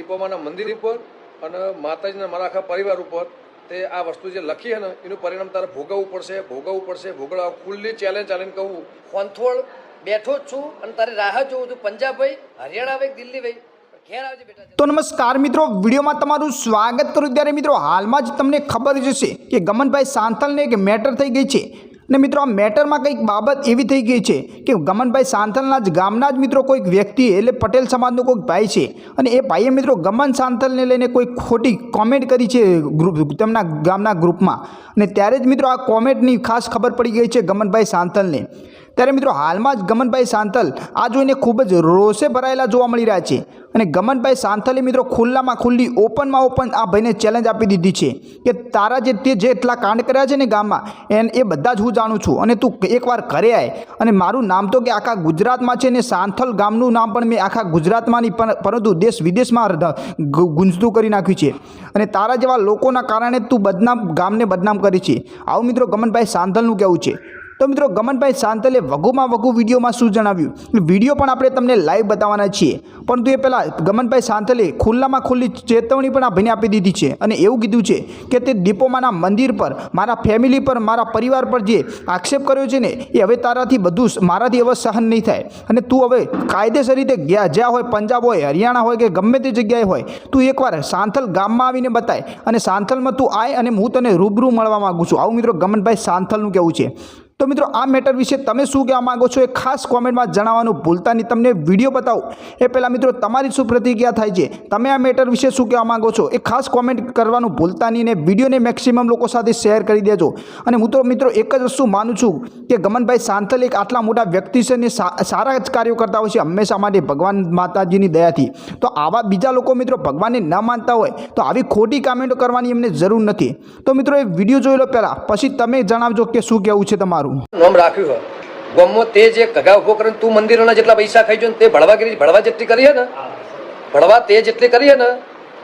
દીપોમાના મંદિર ઉપર અને માતાજીના મારા આખા પરિવાર ઉપર તે આ વસ્તુ જે લખી છે ને એનું પરિણામ તારે ભોગવવું પડશે ભોગવવું પડશે. ભોગવવા ખુલ્લી ચેલેન્જ ચાલીને કહું. કોંથોળ બેઠો જ છું અને તારી રાહ જોઉં છું. પંજાબ ભાઈ હરિયાણા ભાઈ દિલ્હી ભાઈ તો નમસ્કાર મિત્રો વિડીયોમાં તમારું સ્વાગત કરું ત્યારે મિત્રો હાલમાં જ તમને ખબર જ હશે કે ગમનભાઈ સાંથલને એક મેટર થઈ ગઈ છે. ને મિત્રો, આ મેટરમાં કંઈક બાબત એવી થઈ ગઈ છે કે ગમનભાઈ સાંથલના જ ગામના જ મિત્રો કોઈક વ્યક્તિ, એટલે પટેલ સમાજનો કોઈક ભાઈ છે, અને એ ભાઈએ મિત્રો ગમન સાંથલને લઈને કોઈ ખોટી કોમેન્ટ કરી છે ગ્રુપ તેમના ગામના ગ્રુપમાં અને ત્યારે જ મિત્રો આ કોમેન્ટની ખાસ ખબર પડી ગઈ છે ગમનભાઈ સાંથલને. ત્યારે મિત્રો હાલમાં જ ગમનભાઈ સાંથલ આ જોઈને ખૂબ જ રોષે ભરાયેલા જોવા મળી રહ્યા છે. અને ગમનભાઈ સાંથલે મિત્રો ખુલ્લામાં ખુલ્લી ઓપનમાં ઓપન આ ભાઈને ચેલેન્જ આપી દીધી છે કે તારા જે તે જેટલા કાંડ કર્યા છે ને ગામમાં, એન એ બધા જ હું જાણું છું. અને તું એકવાર ઘરે આય. અને મારું નામ તો કે આખા ગુજરાતમાં છે ને સાંથલ ગામનું નામ પણ મેં આખા ગુજરાતમાં નહીં પરંતુ દેશ વિદેશમાં ગુંજતું કરી નાખ્યું છે. અને તારા જેવા લોકોના કારણે તું બદનામ, ગામને બદનામ કરી છે. આવું મિત્રો ગમનભાઈ સાંથલનું કહેવું છે. તો મિત્રો ગમનભાઈ સાંતલે વગુમાં વગુ વિડીયોમાં શું જણાવ્યું? વીડિયો પણ આપણે તમને લાઈવ બતાવવાના છીએ. પરંતુ એ પહેલાં ગમનભાઈ સાંતલે ખુલ્લામાં ખુલ્લી ચેતવણી પણ ભાઈને આપી દીધી છે. અને એવું કીધું છે કે તે દીપોમાના મંદિર પર, મારા ફેમિલી પર, મારા પરિવાર પર જે આક્ષેપ કર્યો છે ને, એ હવે તારાથી બધું મારાથી હવે સહન નહીં થાય. અને તું હવે કાયદેસર રીતે ગયા જ્યાં હોય, પંજાબ હોય, હરિયાણા હોય કે ગમે તે જગ્યાએ હોય, તું એકવાર સાંથલ ગામમાં આવીને બતાય. અને સાંથલમાં તું આય અને હું તને રૂબરૂ મળવા માગું છું. આવું મિત્રો ગમનભાઈ સાંથલનું કહેવું છે. તો મિત્રો, આ મેટર વિશે તમે શું કહેવા માંગો છો એ ખાસ કોમેન્ટમાં જણાવવાનું ભૂલતા નહીં. તમને વીડિયો બતાવું. એ પહેલાં મિત્રો, તમારી શું પ્રતિક્રિયા થાય છે? તમે આ મેટર વિશે શું કહેવા માંગો છો? એ ખાસ કોમેન્ટ કરવાનું ભૂલતા નહીં ને વિડીયોને મેક્સિમમ લોકો સાથે શેર કરી દેજો. અને હું તો મિત્રો, એક જ વસ્તુ માનું છું કે ગમનભાઈ સાંથલ એક આટલા મોટા વ્યક્તિ છે ને સારા જ કાર્યો કરતા હોય છે હંમેશા માટે ભગવાન માતાજીની દયાથી. તો આવા બીજા લોકો મિત્રો ભગવાનને ન માનતા હોય, તો આવી ખોટી કામેન્ટો કરવાની એમને જરૂર નથી. તો મિત્રો, એ વીડિયો જોઈ લો પહેલાં. પછી તમે જણાવજો કે શું કહેવું છે તમારું. નામ રાખ્યું હોય ગામમાં તે જે કગા ઊભો કરે તું મંદિરોના જેટલા પૈસા ખાઈ જો ને તે ભળવાગીરી ભળવા જેટલી કરી હે ને? ભળવા તે જેટલી કરી હે ને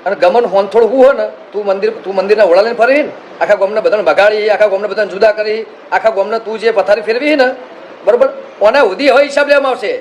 અને ગમન હોનથોડ હું હોય ને તું મંદિર તું મંદિરના ઓળા લઈને ફરી ને આખા ગામને બધાને બગાડી આખા ગામને બધાને જુદા કરી આખા ગામને તું જે પથારી ફેરવી ને બરોબર? ઓના ઉધી હવે હિસાબ લેવામાં આવશે.